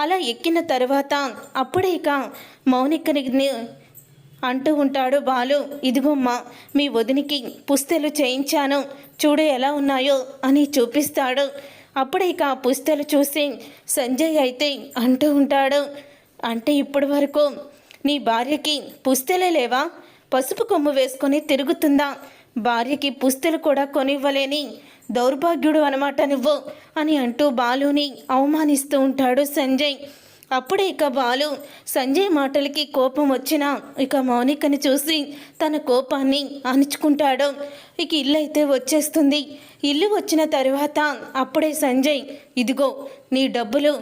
అలా ఎక్కిన తర్వాత అప్పుడే ఇక మౌనికని అంటూ ఉంటాడు బాలు ఇదిగోమ్మా మీ వదినికి పుస్తెలు చేయించాను. చూడు ఎలా ఉన్నాయో అని చూపిస్తాడు. అప్పుడే ఇక ఆ పుస్తెలు చూసి సంజయ్ అయితే అంటూ ఉంటాడు అంటే ఇప్పటి వరకు నీ భార్యకి పుస్తెలే లేవా? పసుపు కొమ్ము వేసుకొని తిరుగుతుందా? భార్యకి పుస్తెలు కూడా కొనివ్వలేని దౌర్భాగ్యుడు అనమాట నువ్వు అని అంటూ బాలుని అవమానిస్తూ ఉంటాడు సంజయ్. అప్పుడే ఇక బాలు సంజయ్ మాటలకి కోపం వచ్చినా ఇక మౌనికని చూసి తన కోపాన్ని అణుచుకుంటాడు. ఇక ఇల్లు అయితే వచ్చేస్తుంది. ఇల్లు వచ్చిన తర్వాత అప్పుడే సంజయ్ ఇదిగో నీ డబ్బులు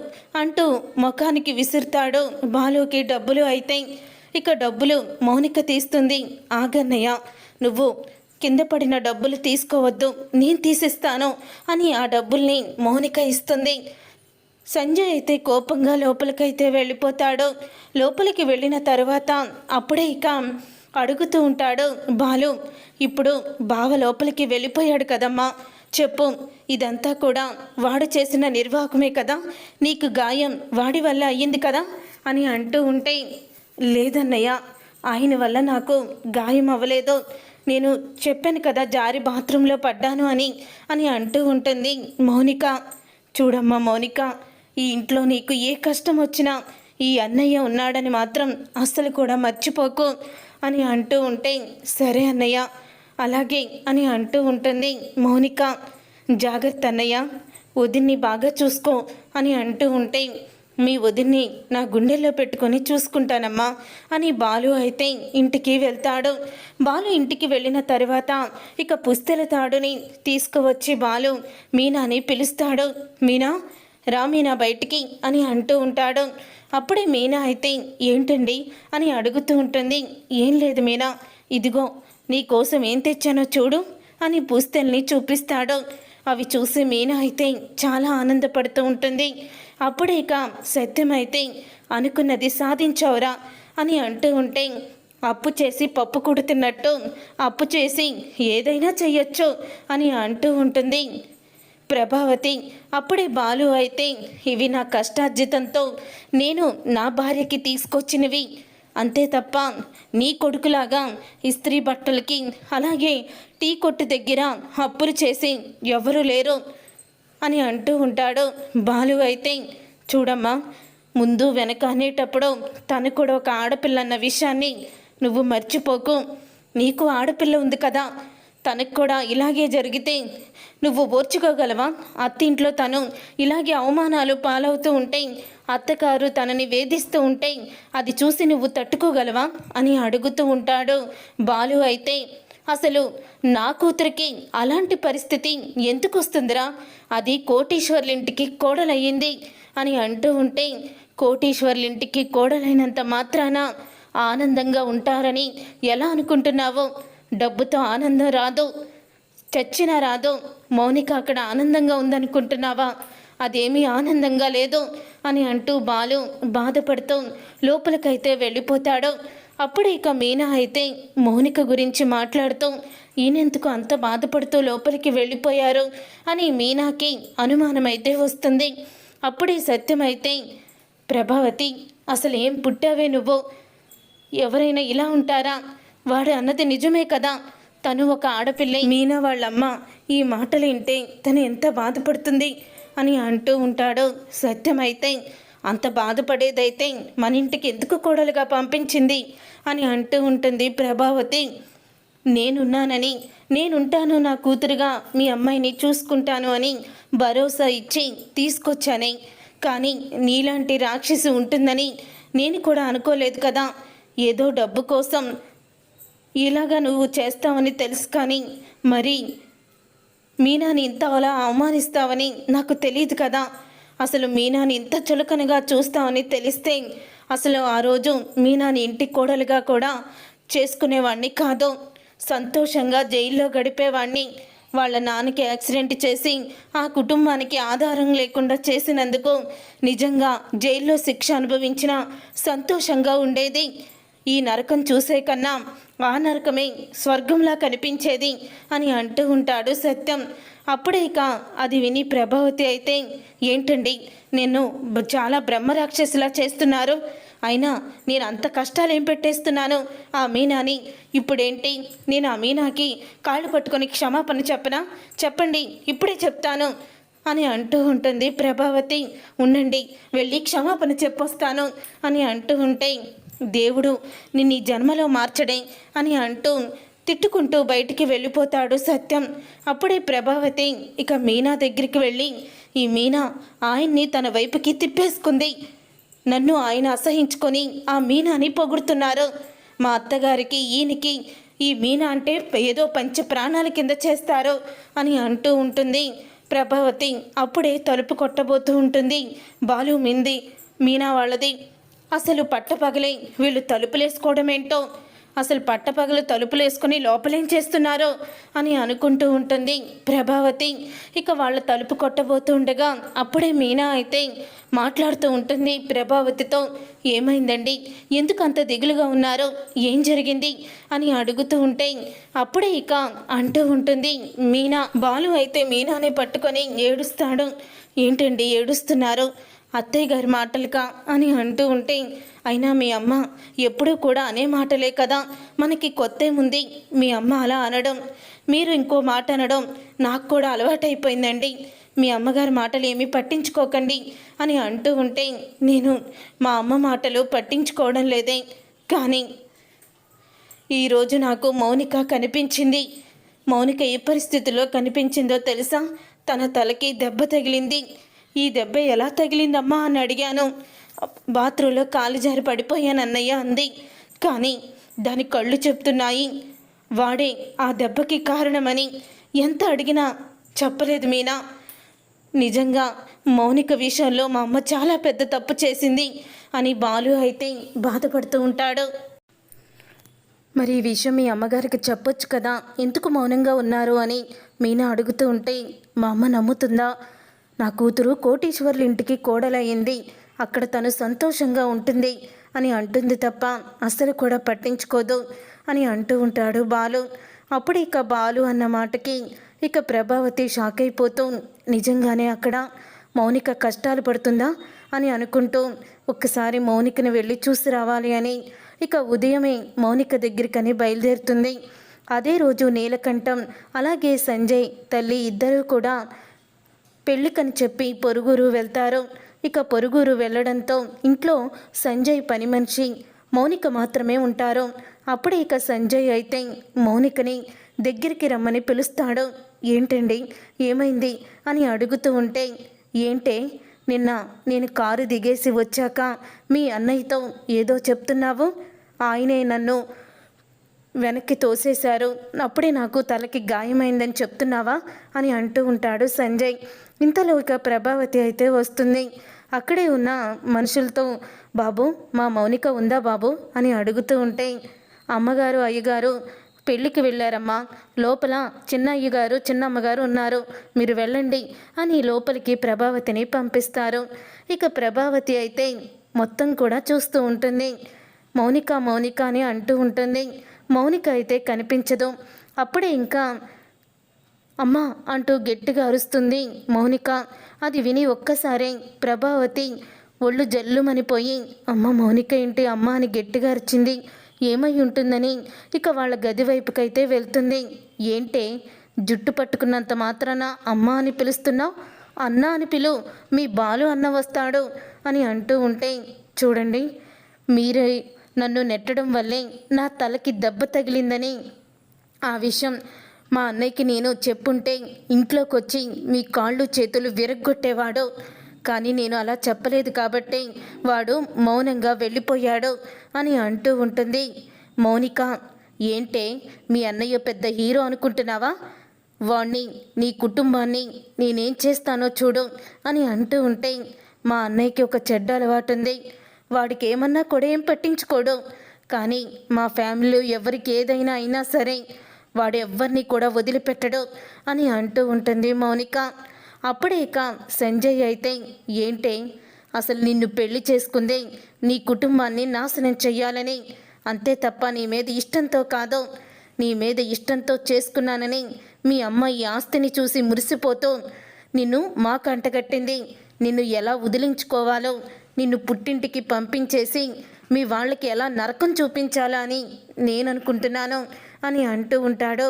అంటూ ముఖానికి విసురుతాడు బాలుకి డబ్బులు అయితే. ఇక డబ్బులు మౌనిక తీస్తుంది. ఆగన్నయ్య నువ్వు కింద పడిన డబ్బులు తీసుకోవద్దు నేను తీసిస్తాను అని ఆ డబ్బుల్ని మౌనిక ఇస్తుంది. సంజయ్ అయితే కోపంగా లోపలికైతే వెళ్ళిపోతాడు. లోపలికి వెళ్ళిన తర్వాత అప్పుడే ఇక అడుగుతూ ఉంటాడు బాలు ఇప్పుడు బావ లోపలికి వెళ్ళిపోయాడు కదమ్మా. చెప్పు ఇదంతా కూడా వాడు చేసిన నిర్వాహకమే కదా? నీకు గాయం వాడి వల్ల అయ్యింది కదా? అని అంటూ ఉంటే లేదన్నయ్య ఆయన వల్ల నాకు గాయం అవ్వలేదు. నేను చెప్పాను కదా జారి బాత్రూంలో పడ్డాను అని అని అంటూ ఉంటుంది. మౌనిక చూడమ్మా మౌనిక ఈ ఇంట్లో నీకు ఏ కష్టం వచ్చినా ఈ అన్నయ్య ఉన్నాడని మాత్రం అస్సలు కూడా మర్చిపోకు అని అంటూ ఉంటే సరే అన్నయ్య అలాగే అని అంటూ ఉంటుంది. మౌనిక జాగ్రత్త అన్నయ్య వదిన్ని బాగా చూసుకో అని అంటూ ఉంటే మీ వదిన్ని నా గుండెల్లో పెట్టుకొని చూసుకుంటానమ్మా అని బాలు అయితే ఇంటికి వెళ్తాడు. బాలు ఇంటికి వెళ్ళిన తర్వాత ఇక పుస్తెల తాడుని తీసుకువచ్చి బాలు మీనాని పిలుస్తాడు. మీనా రా మీనా బయటికి అని అంటూ ఉంటాడు. అప్పుడే మీనా అయితే ఏంటండి? అని అడుగుతూ ఉంటుంది. ఏం లేదు మీనా ఇదిగో నీ కోసం ఏం తెచ్చానో చూడు అని పుస్తెల్ని చూపిస్తాడు. అవి చూసి మీనా అయితే చాలా ఆనందపడుతూ ఉంటుంది. అప్పుడే ఇక సత్యమైతే అనుకున్నది సాధించవురా అని అంటూ ఉంటే అప్పు చేసి పప్పు కుడుతున్నట్టు అప్పు చేసి ఏదైనా చెయ్యొచ్చు అని అంటూ ఉంటుంది. ప్రభావతి అప్పుడే బాలు అయితే ఇవి నా కష్టార్జితంతో నేను నా భార్యకి తీసుకొచ్చినవి అంతే తప్ప నీ కొడుకులాగా ఇస్త్రీ బట్టలకి అలాగే టీ కొట్టు దగ్గర అప్పులు చేసి ఎవరు లేరు అని అంటూ ఉంటాడు. బాలు అయితే చూడమ్మా ముందు వెనక అనేటప్పుడు తను కూడా ఒక ఆడపిల్ల అన్న విషయాన్ని నువ్వు మర్చిపోకు. నీకు ఆడపిల్ల ఉంది కదా తనకు కూడా ఇలాగే జరిగితే నువ్వు ఓర్చుకోగలవా? అత్తింట్లో తను ఇలాగే అవమానాలు పాలవుతూ ఉంటే అత్తగారు తనని వేధిస్తూ ఉంటే అది చూసి నువ్వు తట్టుకోగలవా? అని అడుగుతూ ఉంటాడు బాలు అయితే. అసలు నా కూతురికి అలాంటి పరిస్థితి ఎందుకు వస్తుందిరా? అది కోటీశ్వర్లింటికి కోడలయ్యింది అని అంటూ ఉంటే కోటీశ్వర్లింటికి కోడలైనంత మాత్రాన ఆనందంగా ఉంటారని ఎలా అనుకుంటున్నావో? డబ్బుతో ఆనందం రాదు. చచ్చినా రాదు. మౌనిక అక్కడ ఆనందంగా ఉందనుకుంటున్నావా? అదేమీ ఆనందంగా లేదు అని అంటూ బాలు బాధపడుతూ లోపలికైతే వెళ్ళిపోతాడు. అప్పుడు ఇక మీనా అయితే మౌనిక గురించి మాట్లాడుతూ ఈయనెందుకు అంత బాధపడుతూ లోపలికి వెళ్ళిపోయారు అని మీనాకి అనుమానమైతే వస్తుంది. అప్పుడే సత్యమైతే ప్రభావతి అసలు ఏం పుట్టావే నువ్వు? ఎవరైనా ఇలా ఉంటారా? వాడు అన్నది నిజమే కదా? తను ఒక ఆడపిల్ల. మీనా వాళ్ళమ్మ ఈ మాటలు వింటే తను ఎంత బాధపడుతుంది అని అంటూ ఉంటాడు. సత్యమైతే అంత బాధపడేదైతే మన ఇంటికి ఎందుకు కోడలుగా పంపించింది అని అంటూ ఉంటుంది ప్రభావతి. నేనున్నానని నేనుంటాను నా కూతురుగా మీ అమ్మాయిని చూసుకుంటాను అని భరోసా ఇచ్చి తీసుకొచ్చానే. కానీ నీలాంటి రాక్షసి ఉంటుందని నేను కూడా అనుకోలేదు కదా. ఏదో డబ్బు కోసం ఇలాగా నువ్వు చేస్తావని తెలుసు కానీ మరి మీనాని ఇంత అలా అవమానిస్తావని నాకు తెలియదు కదా. అసలు మీనాని ఇంత చులకనగా చూస్తావని తెలిస్తే అసలు ఆ రోజు మీనాని ఇంటి కోడలుగా కూడా చేసుకునేవాడిని కాదు. సంతోషంగా జైల్లో గడిపేవాడిని వాళ్ళ నాన్నకి యాక్సిడెంట్ చేసి ఆ కుటుంబానికి ఆధారం లేకుండా చేసినందుకు నిజంగా జైల్లో శిక్ష అనుభవించిన సంతోషంగా ఉండేది. ఈ నరకం చూసే కన్నా ఆ నరకమే స్వర్గంలా కనిపించేది అని అంటూ ఉంటాడు సత్యం. అప్పుడే ఇక అది విని ప్రభావతి అయితే ఏంటండి? నేను చాలా బ్రహ్మరాక్షసిలా చేస్తున్నారు. అయినా నేను అంత కష్టాలు ఏం పెట్టేస్తున్నాను? ఆ మీనాని ఇప్పుడేంటి? నేను ఆ మీనాకి కాళ్ళు పట్టుకొని క్షమాపణ చెప్పనా? చెప్పండి ఇప్పుడే చెప్తాను అని అంటూ ఉంటుంది ప్రభావతి. ఉండండి వెళ్ళి క్షమాపణ చెప్పొస్తాను అని అంటూ ఉంటే దేవుడు నిన్ను ఈ జన్మలో మార్చడే అని అంటూ తిట్టుకుంటూ బయటికి వెళ్ళిపోతాడు సత్యం. అప్పుడే ప్రభావతి ఇక మీనా దగ్గరికి వెళ్ళి ఈ మీనా ఆయన్ని తన వైపుకి తిప్పేసుకుంది. నన్ను ఆయన అసహించుకొని ఆ మీనాని పొగుడుతున్నారు. మా అత్తగారికి ఈయనకి ఈ మీనా అంటే ఏదో పంచ ప్రాణాల కింద చేస్తారు అని అంటూ ఉంటుంది. ప్రభావతి అప్పుడే తలుపు కొట్టబోతూ ఉంటుంది. బాలు మింది మీనా వాళ్ళది అసలు పట్టపగలే వీళ్ళు తలుపులేసుకోవడం ఏంటో అసలు పట్టపగలు తలుపులేసుకుని లోపలేం చేస్తున్నారో అని అనుకుంటూ ఉంటుంది ప్రభావతి. ఇక వాళ్ళ తలుపు కొట్టబోతూ ఉండగా అప్పుడే మీనా అయితే మాట్లాడుతూ ఉంటుంది ప్రభావతితో ఏమైందండి? ఎందుకు అంత దిగులుగా ఉన్నారో? ఏం జరిగింది? అని అడుగుతూ ఉంటే అప్పుడే ఇక అంటూ ఉంటుంది మీనా బాలు అయితే మీనానే పట్టుకొని ఏడుస్తాడు. ఏంటండి ఏడుస్తున్నారు? అత్తయ్య గారి మాటలుగా అని అంటూ ఉంటే అయినా మీ అమ్మ ఎప్పుడూ కూడా అనే మాటలే కదా. మనకి కొత్త ఏముంది మీ అమ్మ అలా అనడం మీరు ఇంకో మాట అనడం నాకు కూడా అలవాటైపోయిందండి. మీ అమ్మగారి మాటలు ఏమీ పట్టించుకోకండి అని అంటూ ఉంటే నేను మా అమ్మ మాటలు పట్టించుకోవడం లేదే. కానీ ఈరోజు నాకు మౌనిక కనిపించింది. మౌనిక ఏ పరిస్థితిలో కనిపించిందో తెలుసా? తన తలకి దెబ్బ తగిలింది. ఈ దెబ్బ ఎలా తగిలిందమ్మా అని అడిగాను. బాత్రూంలో కాలు జారి పడిపోయాను అన్నయ్య అంది. కానీ దాని కళ్ళు చెప్తున్నాయి. వాడే ఆ దెబ్బకి కారణమని ఎంత అడిగినా చెప్పలేదు మీనా. నిజంగా మౌనిక విషయంలో మా అమ్మ చాలా పెద్ద తప్పు చేసింది అని బాలు అయితే బాధపడుతూ ఉంటాడు. మరి ఈ విషయం మీ అమ్మగారికి చెప్పొచ్చు కదా? ఎందుకు మౌనంగా ఉన్నారు అని మీనా అడుగుతూ ఉంటే మా అమ్మ నమ్ముతుందా? నా కూతురు కోటీశ్వరుల ఇంటికి కోడలయ్యింది. అక్కడ తను సంతోషంగా ఉంటుంది అని అంటుంది తప్ప అస్సలు కూడా పట్టించుకోదు అని అంటూ ఉంటాడు బాలు. అప్పుడు ఇక బాలు అన్న మాటకి ఇక ప్రభావతి షాక్ అయిపోతూ నిజంగానే అక్కడ మౌనిక కష్టాలు పడుతుందా? అని అనుకుంటూ ఒక్కసారి మౌనికని వెళ్ళి చూసి రావాలి అని ఇక ఉదయమే మౌనిక దగ్గరికని బయలుదేరుతుంది. అదే రోజు నీలకంఠం అలాగే సంజయ్ తల్లి ఇద్దరూ కూడా పెళ్ళికని చెప్పి పొరుగురు వెళ్తారు. ఇక పొరుగురు వెళ్ళడంతో ఇంట్లో సంజయ్ పని మనిషి మౌనిక మాత్రమే ఉంటారు. అప్పుడే ఇక సంజయ్ అయితే మౌనికని దగ్గరికి రమ్మని పిలుస్తాడు. ఏంటండి? ఏమైంది? అని అడుగుతూ ఉంటే ఏంటే? నిన్న నేను కారు దిగేసి వచ్చాక మీ అన్నయ్యతో ఏదో చెప్తున్నావు? ఆయనే నన్ను వెనక్కి తోసేశారు. అప్పుడే నాకు తలకి గాయమైందని చెప్తున్నావా? అని అంటూ ఉంటాడు సంజయ్. ఇంతలో ఇక ప్రభావతి అయితే వస్తుంది. అక్కడే ఉన్న మనుషులతో బాబు మా మౌనిక ఉందా బాబు? అని అడుగుతూ ఉంటే అమ్మగారు అయ్యగారు పెళ్ళికి వెళ్ళారమ్మా. లోపల చిన్న అయ్యగారు చిన్న అమ్మగారు ఉన్నారు. మీరు వెళ్ళండి అని లోపలికి ప్రభావతిని పంపిస్తారు. ఇక ప్రభావతి అయితే మొత్తం కూడా చూస్తూ ఉంటుంది. మౌనిక మౌనిక అని అంటూ ఉంటుంది. మౌనిక అయితే కనిపించదు. అప్పుడే ఇంకా అమ్మా అంటూ గట్టిగా అరుస్తుంది మౌనిక. అది విని ఒక్కసారే ప్రభావతి ఒళ్ళు జల్లుమనిపోయి అమ్మ మౌనిక ఏంటి అమ్మ అని గట్టిగా అరిచింది. ఏమై ఉంటుందని ఇక వాళ్ళ గది వైపుకైతే వెళ్తుంది. ఏంటే? జుట్టు పట్టుకున్నంత మాత్రాన అమ్మ అని పిలుస్తున్నావు? అన్న అని పిలు. మీ బాలు అన్న వస్తాడు అని అంటూ ఉంటే చూడండి మీరే నన్ను నెట్టడం వల్లే నా తలకి దెబ్బ తగిలిందని. ఆ విషయం మా అన్నయ్యకి నేను చెప్పుంటే ఇంట్లోకి వచ్చి మీ కాళ్ళు చేతులు విరగ్గొట్టేవాడు. కానీ నేను అలా చెప్పలేదు కాబట్టి వాడు మౌనంగా వెళ్ళిపోయాడు అని అంటూ ఉంటుంది. మౌనిక ఏంటే మీ అన్నయ్య పెద్ద హీరో అనుకుంటున్నావా? వాణ్ణి నీ కుటుంబాన్ని నేనేం చేస్తానో చూడు అని అంటూ ఉంటే మా అన్నయ్యకి ఒక చెడ్డ అలవాటు ఉంది వాడికి ఏమన్నా కూడా ఏం పట్టించుకోడు. కానీ మా ఫ్యామిలీలో ఎవరికి ఏదైనా అయినా సరే వాడు ఎవ్వరిని కూడా వదిలిపెట్టడు అని అంటూ ఉంటుంది మౌనిక. అప్పుడే ఇక సంజయ్ అయితే ఏంటే? అసలు నిన్ను పెళ్ళి చేసుకుంది నీ కుటుంబాన్ని నాశనం చెయ్యాలని. అంతే తప్ప నీ మీద ఇష్టంతో కాదు. నీ మీద ఇష్టంతో చేసుకున్నానని మీ అమ్మ ఈ ఆస్తిని చూసి మురిసిపోతూ నిన్ను మా కంటగట్టింది నిన్ను ఎలా వదిలించుకోవాలో? నిన్ను పుట్టింటికి పంపించేసి మీ వాళ్ళకి ఎలా నరకం చూపించాలా అని నేను అనుకుంటున్నాను అని అంటూ ఉంటాడు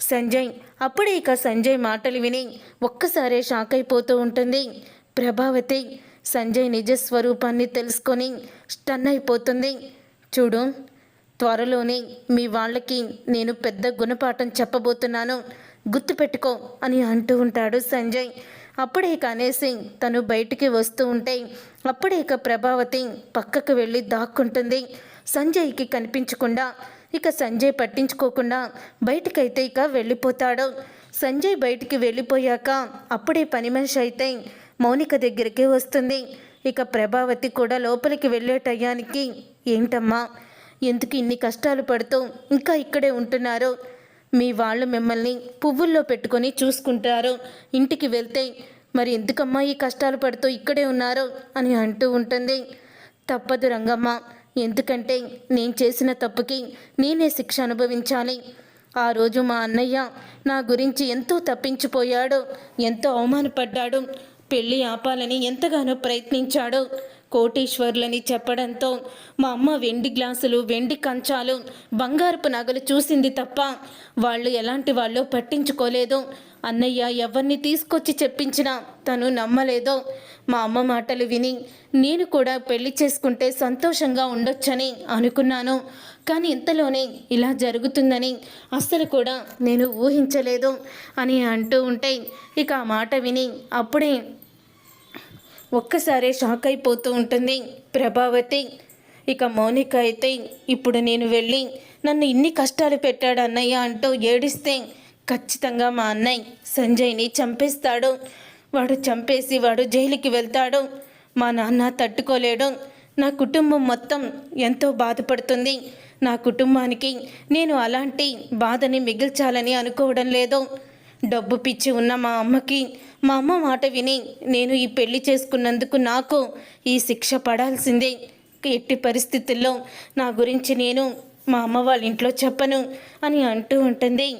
సంజయ్. అప్పుడే ఇక సంజయ్ మాటలు విని ఒక్కసారే షాక్ అయిపోతూ ఉంటుంది. ప్రభావతి సంజయ్ నిజ స్వరూపాన్ని తెలుసుకొని స్టన్ అయిపోతుంది. చూడు త్వరలోనే మీ వాళ్ళకి నేను పెద్ద గుణపాఠం చెప్పబోతున్నాను. గుర్తుపెట్టుకో అని అంటూ ఉంటాడు సంజయ్. అప్పుడే కనేసి అనేసి తను బయటికి వస్తూ ఉంటే అప్పుడే ఇక ప్రభావతి పక్కకు వెళ్ళి దాక్కుంటుంది. సంజయ్కి కనిపించకుండా ఇక సంజయ్ పట్టించుకోకుండా బయటికైతే ఇక వెళ్ళిపోతాడు. సంజయ్ బయటికి వెళ్ళిపోయాక అప్పుడే పని మనిషి అయితే మౌనిక దగ్గరికి వస్తుంది. ఇక ప్రభావతి కూడా లోపలికి వెళ్ళే టయానికి ఏంటమ్మా ఎందుకు ఇన్ని కష్టాలు పడుతూ ఇంకా ఇక్కడే ఉంటున్నారు? మీ వాళ్ళు మిమ్మల్ని పువ్వుల్లో పెట్టుకొని చూసుకుంటారు. ఇంటికి వెళ్తే మరి ఎందుకమ్మా ఈ కష్టాలు పడుతూ ఇక్కడే ఉన్నారు? అని అంటూ ఉంటుంది. తప్పదు రంగమ్మ ఎందుకంటే నేను చేసిన తప్పుకి నేనే శిక్ష అనుభవించాలి. ఆ రోజు మా అన్నయ్య నా గురించి ఎంతో తప్పించిపోయాడు ఎంతో అవమానపడ్డాడు. పెళ్ళి ఆపాలని ఎంతగానో ప్రయత్నించాడు. కోటేశ్వర్లని చెప్పడంతో మా అమ్మ వెండి గ్లాసులు వెండి కంచాలు బంగారపు నగలు చూసింది తప్ప వాళ్ళు ఎలాంటి వాళ్ళు పట్టించుకోలేదు. అన్నయ్య ఎవరిని తీసుకొచ్చి చెప్పించినా తను నమ్మలేదు. మా అమ్మ మాటలు విని నేను కూడా పెళ్ళి చేసుకుంటే సంతోషంగా ఉండొచ్చని అనుకున్నాను. కానీ ఇంతలోనే ఇలా జరుగుతుందని అస్సలు కూడా నేను ఊహించలేదు అని అంటూ ఉంటే ఇక ఆ మాట విని అప్పుడే ఒక్కసారే షాక్ అయిపోతూ ఉంటుంది. ప్రభావతి ఇక మౌనిక అయితే ఇప్పుడు నేను వెళ్ళి నన్ను ఇన్ని కష్టాలు పెట్టాడు అన్నయ్య అంటూ ఏడిస్తే ఖచ్చితంగా మా అన్నయ్య సంజయ్ని చంపేస్తాడు. వాడు చంపేసి వాడు జైలుకి వెళ్తాడు. మా నాన్న తట్టుకోలేడు. నా కుటుంబం మొత్తం ఎంతో బాధపడుతుంది. నా కుటుంబానికి నేను అలాంటి బాధని మిగిల్చాలని అనుకోవడం లేదు. డబ్బు పిచ్చి ఉన్న మా అమ్మకి మా అమ్మ మాట విని నేను ఈ పెళ్ళి చేసుకున్నందుకు నాకు ఈ శిక్ష పడాల్సిందే. ఎట్టి పరిస్థితుల్లో నా గురించి నేను మా అమ్మ వాళ్ళ ఇంట్లో చెప్పను అని అంటూ ఉంటుంది.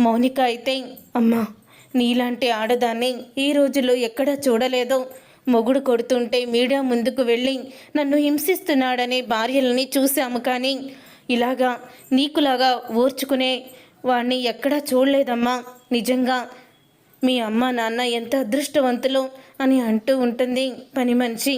మౌనిక అయితే అమ్మా నీలాంటి ఆడదాన్ని ఈ రోజుల్లో ఎక్కడా చూడలేదు. మొగుడు కొడుతుంటే మీడియా ముందుకు వెళ్ళి నన్ను హింసిస్తున్నాడనే భార్యలని చూశాము కానీ ఇలాగా నీకులాగా ఓర్చుకునే వాడిని ఎక్కడా చూడలేదమ్మా. నిజంగా మీ అమ్మ నాన్న ఎంత అదృష్టవంతులు అని అంటూ ఉంటుంది పని మనిషి.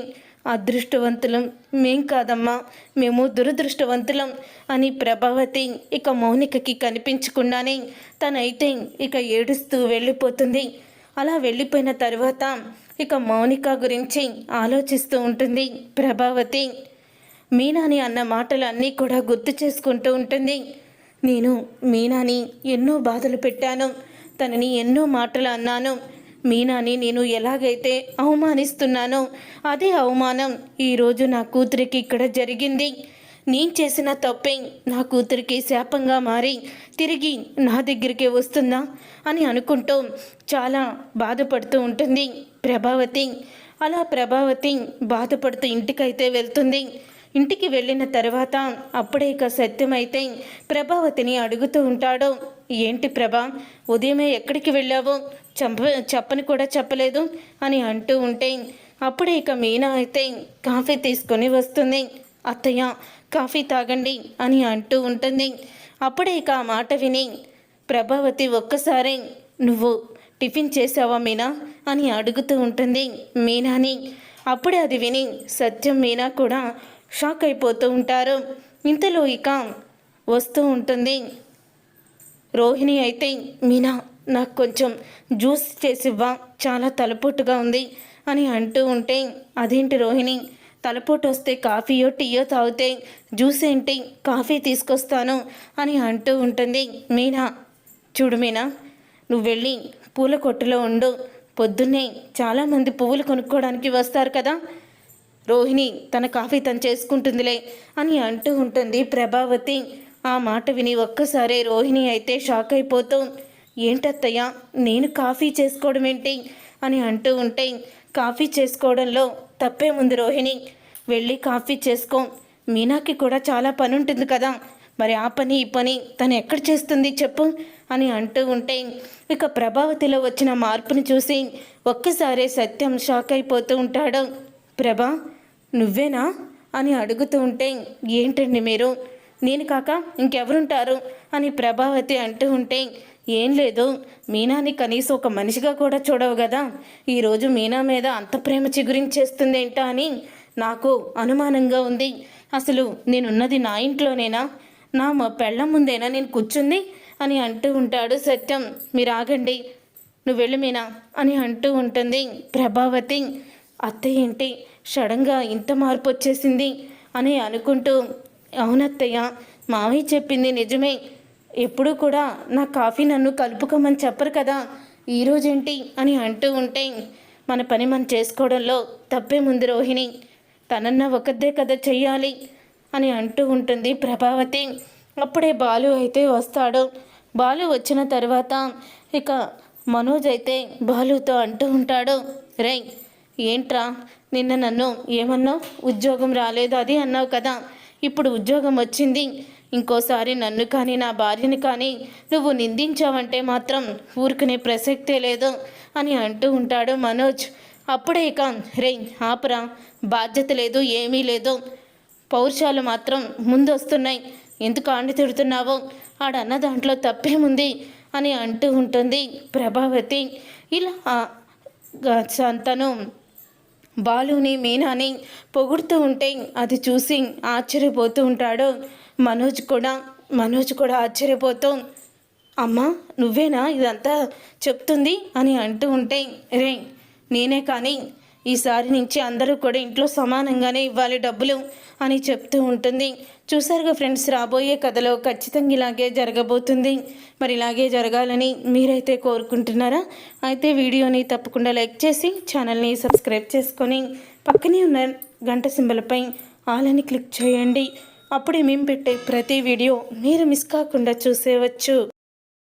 అదృష్టవంతులం మేం కాదమ్మా మేము దురదృష్టవంతులం అని ప్రభావతి ఇక మౌనికకి కనిపించకుండానే తనైతే ఇక ఏడుస్తూ వెళ్ళిపోతుంది. అలా వెళ్ళిపోయిన తర్వాత ఇక మౌనిక గురించి ఆలోచిస్తూ ఉంటుంది ప్రభావతి. మీనాని అన్న మాటలు అన్నీ కూడా గుర్తు చేసుకుంటూ ఉంటుంది. నేను మీనాని ఎన్నో బాధలు పెట్టాను. తనని ఎన్నో మాటలు అన్నాను. మీనాని నేను ఎలాగైతే అవమానిస్తున్నానో అదే అవమానం ఈరోజు నా కూతురికి ఇక్కడ జరిగింది. నేను చేసిన తప్పే నా కూతురికి శాపంగా మారి తిరిగి నా దగ్గరికి వస్తుందా అని అనుకుంటూ చాలా బాధపడుతూ ఉంటుంది ప్రభావతి. అలా ప్రభావతి బాధపడుతూ ఇంటికైతే వెళ్తుంది. ఇంటికి వెళ్ళిన తర్వాత అప్పుడే ఇక సత్యమైతే ప్రభావతిని అడుగుతూ ఉంటాడు. ఏంటి ప్రభా? ఉదయమే ఎక్కడికి వెళ్ళావో చంప చెప్పని కూడా చెప్పలేదు అని అంటూ ఉంటే అప్పుడే ఇక మీనా అయితే కాఫీ తీసుకొని వస్తుంది. అత్తయ్య కాఫీ తాగండి అని అంటూ ఉంటుంది. అప్పుడే ఇక ఆ మాట విని ప్రభావతి ఒక్కసారి నువ్వు టిఫిన్ చేసావా మీనా? అని అడుగుతూ ఉంటుంది మీనాని. అప్పుడే అది విని సత్యం మీనా కూడా షాక్ అయిపోతూ ఉంటారు. ఇంతలో ఇక వస్తూ ఉంటుంది రోహిణి అయితే మీనా నాకు కొంచెం జ్యూస్ చేసివ్వా చాలా తలపోటుగా ఉంది అని అంటూ ఉంటే అదేంటి రోహిణి తలపోటు వస్తే కాఫీయో టీయో తాగితే జ్యూస్ ఏంటి? కాఫీ తీసుకొస్తాను అని అంటూ ఉంటుంది. మీనా చూడు మీనా నువ్వు వెళ్ళి పూల కొట్టులో ఉండు. పొద్దున్నే చాలామంది పువ్వులు కొనుక్కోవడానికి వస్తారు కదా. రోహిణి తన కాఫీ తను చేసుకుంటుందిలే అని అంటూ ఉంటుంది ప్రభావతి. ఆ మాట విని ఒక్కసారే రోహిణి అయితే షాక్ అయిపోతూ ఏంటత్తయ్య నేను కాఫీ చేసుకోవడం ఏంటి అని అంటూ ఉంటే కాఫీ చేసుకోవడంలో తప్పే ముందు రోహిణి వెళ్ళి కాఫీ చేసుకో. మీనాకి కూడా చాలా పని ఉంటుంది కదా. మరి ఆ పని ఈ పని తను ఎక్కడ చేస్తుంది చెప్పు? అని అంటూ ఉంటే ఇక ప్రభావతిలో వచ్చిన మార్పుని చూసి ఒక్కసారే సత్యం షాక్ అయిపోతూ ఉంటాడు. ప్రభా నువ్వేనా? అని అడుగుతూ ఉంటే ఏంటండి మీరు? నేను కాక ఇంకెవరుంటారు? అని ప్రభావతి అంటూ ఉంటే ఏం లేదు. మీనాని కనీసం ఒక మనిషిగా కూడా చూడవు కదా ఈరోజు మీనా మీద అంత ప్రేమ చిగురించేస్తుంది ఏంటా అని నాకు అనుమానంగా ఉంది. అసలు నేనున్నది నా ఇంట్లోనేనా? నా మా పెళ్ళం ముందేనా నేను కూర్చుంది? అని అంటూ ఉంటాడు సత్యం. మీరు ఆగండి నువ్వు వెళ్ళు మీనా అని అంటూ ఉంటుంది ప్రభావతి. అత్త ఏంటి సడన్గా ఇంత మార్పు వచ్చేసింది అని అనుకుంటూ అవునత్తయ్య మామయ్య చెప్పింది నిజమే. ఎప్పుడూ కూడా నా కాఫీ నన్ను కలుపుకోమని చెప్పరు కదా. ఈరోజేంటి అని అంటూ ఉంటే మన పని మనం చేసుకోవడంలో తప్పే ముందు రోహిణి. తనన్న ఒకదే కదా చెయ్యాలి అని అంటూ ఉంటుంది ప్రభావతి. అప్పుడే బాలు అయితే వస్తాడు. బాలు వచ్చిన తర్వాత ఇక మనోజ్ అయితే బాలుతో అంటూ ఉంటాడు. రేయ్ ఏంట్రా? నిన్న నన్ను ఏమన్నావు? ఉద్యోగం రాలేదు అది అన్నావు కదా. ఇప్పుడు ఉద్యోగం వచ్చింది. ఇంకోసారి నన్ను కానీ నా భార్యని కానీ నువ్వు నిందించావంటే మాత్రం ఊరుకునే ప్రసక్తే లేదు అని అంటూ ఉంటాడు మనోజ్. అప్పుడే ఇక రే ఆపరా. బాధ్యత లేదు ఏమీ లేదు. పౌరుషాలు మాత్రం ముందొస్తున్నాయి. ఎందుకు ఆండి తిడుతున్నావో? ఆడన్న దాంట్లో తప్పేముంది? అని అంటూ ఉంటుంది ప్రభావతి. ఇలా తను బాలుని మీనాని పొగుడుతూ ఉంటే అది చూసి ఆశ్చర్యపోతూ ఉంటాడు. మనోజ్ కూడా మనోజ్ కూడా ఆశ్చర్యపోతూ అమ్మా నువ్వేనా ఇదంతా చెప్తుంది? అని అంటూ ఉంటే రే నేనే కానీ ఈసారి నుంచి అందరూ కూడా ఇంట్లో సమానంగానే ఇవ్వాలి డబ్బులు అని చెప్తూ ఉంటుంది. చూసారుగా ఫ్రెండ్స్ రాబోయే కథలో ఖచ్చితంగా ఇలాగే జరగబోతుంది. మరి ఇలాగే జరగాలని మీరైతే కోరుకుంటున్నారా? అయితే వీడియోని తప్పకుండా లైక్ చేసి ఛానల్ని సబ్స్క్రైబ్ చేసుకొని పక్కనే ఉన్న గంట సింబలపై ఆలని క్లిక్ చేయండి. అప్పుడే మేము పెట్టే ప్రతి వీడియో మీరు మిస్ కాకుండా చూసేవచ్చు.